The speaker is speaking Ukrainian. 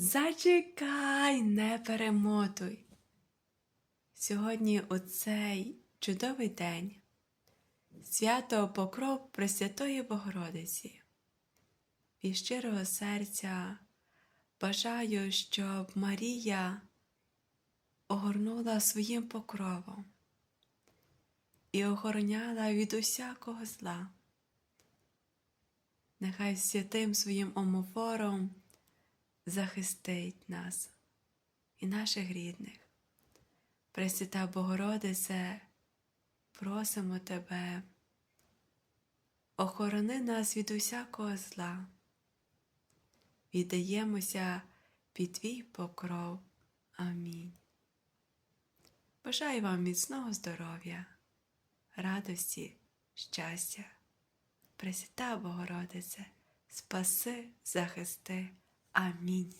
Зачекай, не перемотуй. Сьогодні у цей чудовий день свято Покров Пресвятої Богородиці. Від щирого серця бажаю, щоб Марія огорнула своїм покровом і охороняла від усякого зла. Нехай святим своїм омофором захистить нас і наших рідних. Пресвята Богородице, просимо Тебе, охорони нас від усякого зла, віддаємося під Твій покров. Амінь. Бажаю вам міцного здоров'я, радості, щастя. Пресвята Богородице, спаси, захисти. Амінь.